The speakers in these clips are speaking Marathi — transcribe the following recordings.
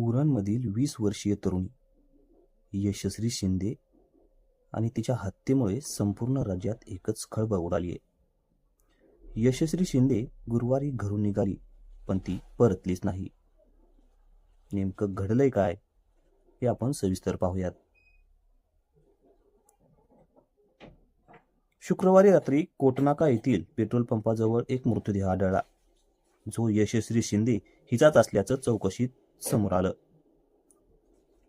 उरणमधील वीस वर्षीय तरुणी यशस्वी शिंदे आणि तिच्या हत्येमुळे संपूर्ण राज्यात एकच खळबळ उडाली आहे. यशस्वी शिंदे गुरुवारी घरून निघाली पण ती परतलीच नाही. नेमकं घडलंय काय हे आपण सविस्तर पाहूयात. शुक्रवारी रात्री कोटनाका येथील पेट्रोल पंपाजवळ एक मृतदेह आढळला. जो यशस्वी शिंदे हिचाच असल्याचं चौकशीत समोर आलं.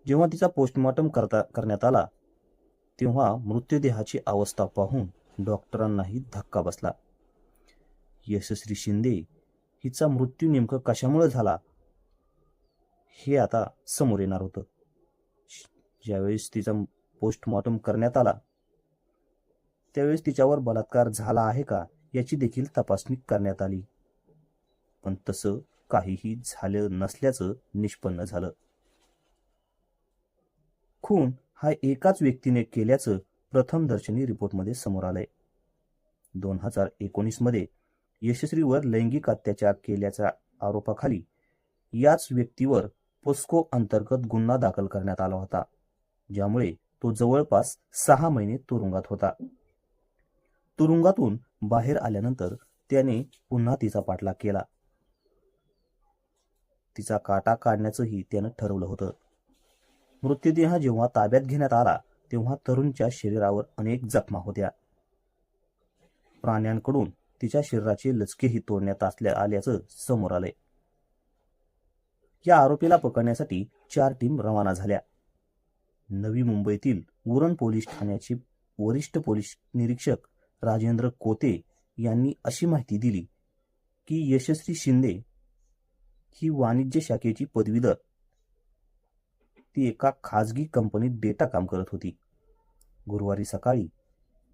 जेव्हा तिचा पोस्टमॉर्टम करता करण्यात आला तेव्हा मृतदेहाची अवस्था पाहून डॉक्टरांनाही धक्का बसला. यशस्वी शिंदे हिचा मृत्यू नेमकं कशामुळे झाला? हे आता समोर येणार होतं. ज्यावेळेस तिचा पोस्टमॉर्टम करण्यात आला त्यावेळेस तिच्यावर बलात्कार झाला आहे का याची देखील तपासणी करण्यात आली. पण तसं काहीही झालं नसल्याचं निष्पन्न झालं. खून हा एकाच व्यक्तीने केल्याचं प्रथम दर्शनी रिपोर्टमध्ये समोर आलंय. दोन हजार एकोणीसमध्ये यशस्वीवर लैंगिक अत्याचार केल्याच्या आरोपाखाली याच व्यक्तीवर पोस्को अंतर्गत गुन्हा दाखल करण्यात आला होता ज्यामुळे तो जवळपास सहा महिने तुरुंगात होता. तुरुंगातून बाहेर आल्यानंतर त्याने पुन्हा तिचा पाठलाग केला. तिचा काटा काढण्याचंही त्यानं ठरवलं होतं. मृत्यूदेह जेव्हा ताब्यात घेण्यात आला तेव्हा तरुणच्या शरीरावर अनेक जखमा होत्या. प्राण्यांकडून तिच्या शरीराचे लचकेही तोडण्यात असल्या आल्याचं समोर आलंय. या आरोपीला पकडण्यासाठी चार टीम रवाना झाल्या. नवी मुंबईतील उरण पोलीस ठाण्याचे वरिष्ठ पोलीस निरीक्षक राजेंद्र कोते यांनी अशी माहिती दिली की यशस्वी शिंदे ही वाणिज्य शाखेची पदवीधर ती एका खाजगी कंपनीत डेटा काम करत होती. गुरुवारी सकाळी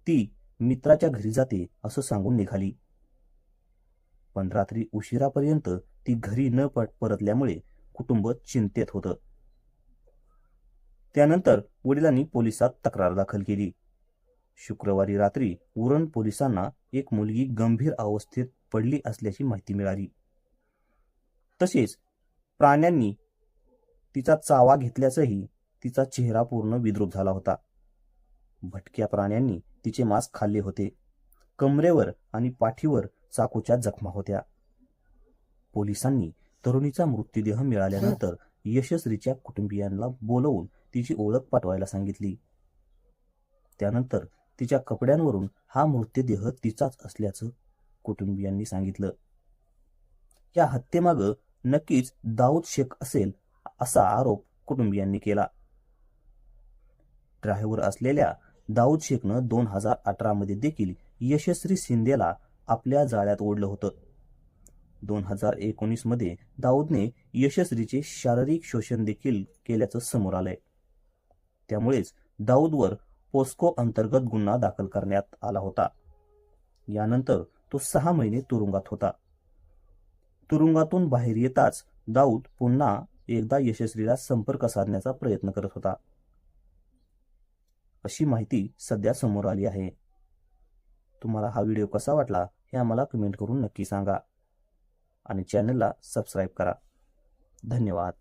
ती मित्राच्या घरी जाते असं सांगून निघाली. पण रात्री उशिरापर्यंत ती घरी न परतल्यामुळे कुटुंब चिंतेत होतं. त्यानंतर वडिलांनी पोलिसात तक्रार दाखल केली. शुक्रवारी रात्री उरण पोलिसांना एक मुलगी गंभीर अवस्थेत पडली असल्याची माहिती मिळाली. तसेच प्राण्यांनी तिचा चावा घेतल्याचंही तिचा चेहरा पूर्ण विद्रूप झाला होता. भटक्या प्राण्यांनी तिचे मांस खाल्ले होते. कमरेवर आणि पाठीवर चाकूच्या जखमा होत्या. पोलिसांनी तरुणीचा मृत्यूदेह मिळाल्यानंतर यशस्वीच्या कुटुंबियांना बोलवून तिची ओळख पाठवायला सांगितली. त्यानंतर तिच्या कपड्यांवरून हा मृतदेह तिचाच असल्याचं कुटुंबियांनी सांगितलं. या हत्येमागं नक्कीच दाऊद शेख असेल असा आरोप कुटुंबियांनी केला. ड्रायव्हर असलेल्या दाऊद शेखनं दोन हजार अठरा मध्ये देखील यशस्वी शिंदेला आपल्या जाळ्यात ओढलं होतं. दोन हजार एकोणीसमध्ये दाऊदने यशस्वीचे शारीरिक शोषण देखील केल्याचं समोर आलंय. त्यामुळेच दाऊदवर पोस्को अंतर्गत गुन्हा दाखल करण्यात आला होता. यानंतर तो सहा महिने तुरुंगात होता. तुरुंगातून बाहेर येताच दाऊद पुन्हा एकदा यशस्वीला संपर्क साधण्याचा प्रयत्न करत होता. अशी माहिती सध्या समोर आली आहे. तुम्हाला हा व्हिडिओ कसा वाटला हे आम्हाला कमेंट करून नक्की सांगा आणि चॅनलला सबस्क्राईब करा. धन्यवाद.